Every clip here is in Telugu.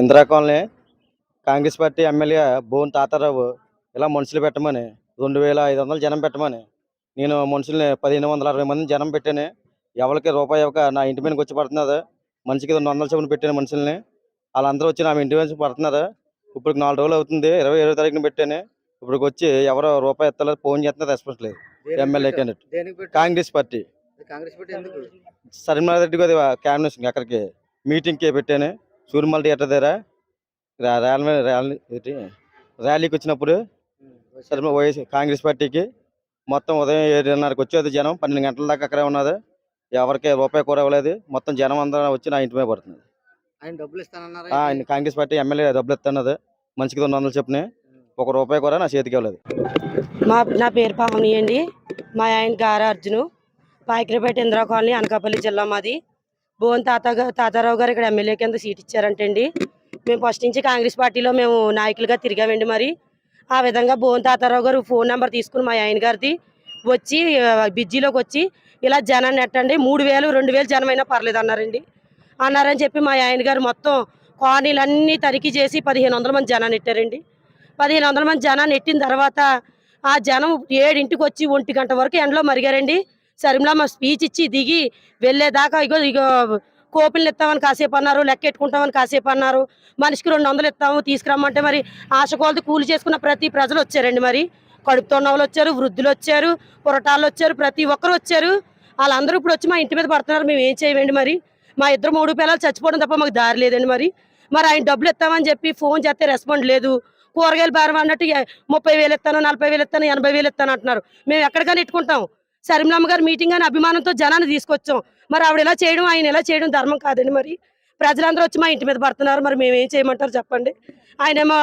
Indira colony Congress party MLA Bhuvan Tatarao ఇలా మనుషులు పెట్టమని రెండు వేల ఐదు వందలు జనం పెట్టమని నేను మనుషుల్ని పదిహేను వందల అరవై మంది జనం పెట్టాను. ఎవరికి రూపాయి ఇవ్వక నా ఇంటి మీదకి వచ్చి పడుతున్నది మనిషికి రెండు వందల చొప్పున పెట్టాను మనుషుల్ని. వాళ్ళందరూ వచ్చి నా ఇంటి మీద పడుతున్నారు. ఇప్పుడు నాలుగు రోజులు అవుతుంది. ఇరవై ఏడో తారీఖున పెట్టాను. ఇప్పుడు వచ్చి ఎవరో రూపాయి ఎత్తలేదు ఫోన్ చేస్తున్నారు రెస్పాన్స్ లేదు MLA candidate? Congress party. Congress party ఎందుకు? సరిమల రెడ్డి గారి క్యాబినెట్ అక్కడికి మీటింగ్కి పెట్టాను. సూర్యమల థియేటర్ దగ్గర? ర్యాలీ ర్యాలీ ఏంటి? ర్యాలీకి వచ్చినప్పుడు వైఎస్ కాంగ్రెస్ పార్టీకి మొత్తం ఉదయం ఏడున్నరకు వచ్చేది జనం పన్నెండు గంటల దాకా అక్కడే ఉన్నది. ఎవరికి రూపాయి కూడా ఇవ్వలేదు. మొత్తం జనం అందరూ వచ్చి నా ఇంటి మీద పడుతుంది ఆయన డబ్బులు ఇస్తానన్నారా ఆ, ఆయన కాంగ్రెస్ పార్టీ ఎమ్మెల్యే డబ్బులు ఇస్తున్నది. మనిషికి రెండు వందలు చెప్పిన. ఒక రూపాయి కూడా నా చేతికి ఇవ్వలేదు. మా నా పేరు పావని అండి మా ఆయన గారు అర్జును. పాయకరపేట ఇందిరా కాలనీ అనకాపల్లి జిల్లా మాది. భువన్ తాత తాతారావు గారు ఇక్కడ ఎమ్మెల్యే కింద సీట్ ఇచ్చారంటండి. మేము ఫస్ట్ నుంచి కాంగ్రెస్ పార్టీలో మేము నాయకులుగా తిరిగామండి మరి. ఆ విధంగా భువన్ తాతారావు గారు ఫోన్ నెంబర్ తీసుకుని మా ఆయన గారిది వచ్చి బిజ్జీలోకి వచ్చి ఇలా జనాన్ని నెట్టండి మూడు వేలు రెండు వేలు జనం అయినా పర్లేదు అన్నారండి. అన్నారని చెప్పి మా ఆయన గారు మొత్తం కాలనీలన్నీ తనిఖీ చేసి పదిహేను వందల మంది జనాన్ని నెట్టారండి. పదిహేను వందల మంది జనాన్ని నెట్టిన తర్వాత ఆ జనం ఏడింటికి వచ్చి ఒంటి గంట వరకు ఎండలో మరిగారండి. సరిమలా మా స్పీచ్ ఇచ్చి దిగి వెళ్ళేదాకా ఇగో ఇగో కోపిల్ని ఇస్తామని కాసేపు అన్నారు లెక్కెట్టుకుంటామని కాసేపు అన్నారు. మనిషికి రెండు వందలు ఇస్తాము తీసుకురమ్మంటే మరి ఆశ కూలి చేసుకున్న ప్రతి ప్రజలు వచ్చారండి మరి. కడుపుతో ఉన్న వాళ్ళు వచ్చారు వృద్ధులు వచ్చారు పురటాలు వచ్చారు ప్రతి ఒక్కరు వచ్చారు. వాళ్ళందరూ ఇప్పుడు వచ్చి మా ఇంటి మీద పడుతున్నారు మేము ఏం చేయమండి మరి? మా ఇద్దరు మూడు పిల్లలు చచ్చిపోవడం తప్ప మాకు దారి లేదండి మరి. మరి ఆయన డబ్బులు ఇస్తామని చెప్పి ఫోన్ చేస్తే రెస్పాండ్ లేదు. కూరగాయలు భారం అన్నట్టు ముప్పై వేలు ఇస్తాను నలభై వేలు ఇస్తాను ఎనభై వేలు ఇస్తాను అంటున్నారు. మేము ఎక్కడికైనా ఇట్టుకుంటాం. సరిమలమ్మ గారు మీటింగ్ అని అభిమానంతో జనాన్ని తీసుకొచ్చాం. మరి ఆవిడ ఎలా చేయడం ఆయన ఎలా చేయడం ధర్మం కాదండి మరి. ప్రజలందరూ వచ్చి మా ఇంటి మీద పడుతున్నారు. మరి మేము ఏం చేయమంటారు చెప్పండి. ఆయనేమో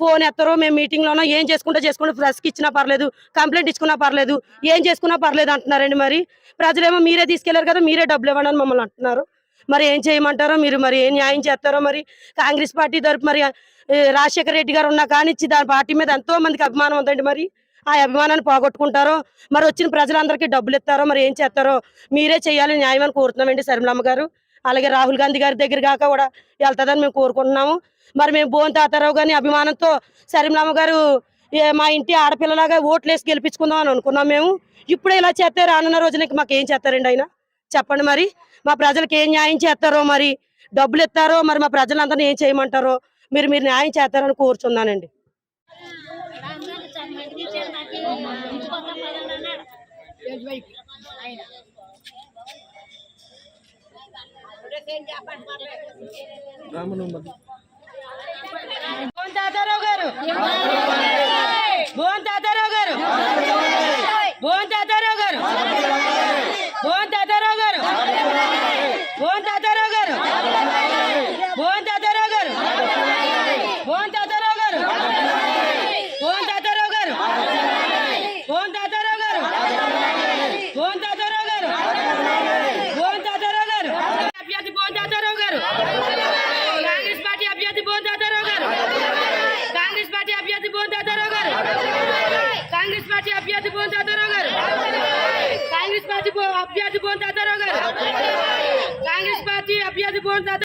ఫోన్ ఎత్తారు మేము మీటింగ్లోనో ఏం చేసుకుంటే చేసుకుంటే ప్రెస్కి ఇచ్చినా పర్లేదు కంప్లైంట్ ఇచ్చుకున్నా పర్లేదు ఏం చేసుకున్నా పర్లేదు అంటున్నారండి మరి. ప్రజలేమో మీరే తీసుకెళ్ళారు కదా మీరే డబ్బులు ఇవ్వండి మమ్మల్ని అంటున్నారు. మరి ఏం చేయమంటారో మీరు మరి ఏం న్యాయం చేస్తారో మరి. కాంగ్రెస్ పార్టీ తరపు మరి రాజశేఖర రెడ్డి గారు ఉన్నా కానిచ్చి దాని పార్టీ మీద ఎంతో మందికి అభిమానం ఉందండి మరి. ఆ అభిమానాన్ని పోగొట్టుకుంటారో మరి వచ్చిన ప్రజలందరికీ డబ్బులు ఇస్తారో మరి ఏం చేస్తారో మీరే చేయాలి న్యాయం అని కోరుతున్నామండి శర్మలమ్మ గారు. అలాగే రాహుల్ గాంధీ గారి దగ్గర కాక కూడా వెళ్తుందని మేము కోరుకుంటున్నాము. మరి మేము భువన్ తాతారావు గారిని అభిమానంతో శర్మలమ్మ గారు మా ఇంటి ఆడపిల్లలాగా ఓట్లేసి గెలిపించుకుందాం అని అనుకున్నాం మేము. ఇప్పుడు ఇలా చేస్తే రానున్న రోజునకి మాకు ఏం చేస్తారండి ఆయన? చెప్పండి మరి. మా ప్రజలకు ఏం న్యాయం చేస్తారో మరి? డబ్బులు ఇస్తారో మరి మా ప్రజలందరినీ ఏం చేయమంటారో? మీరు మీరు న్యాయం చేస్తారని కోరుచున్నానండి. రామనమ్మ పార్టీ అభ్యర్థి భువన్ తాతారావు గారు. కాంగ్రెస్ పార్టీ అభ్యర్థి భువన్ తాతారావు గారు. కాంగ్రెస్ పార్టీ అభ్యర్థి భువన్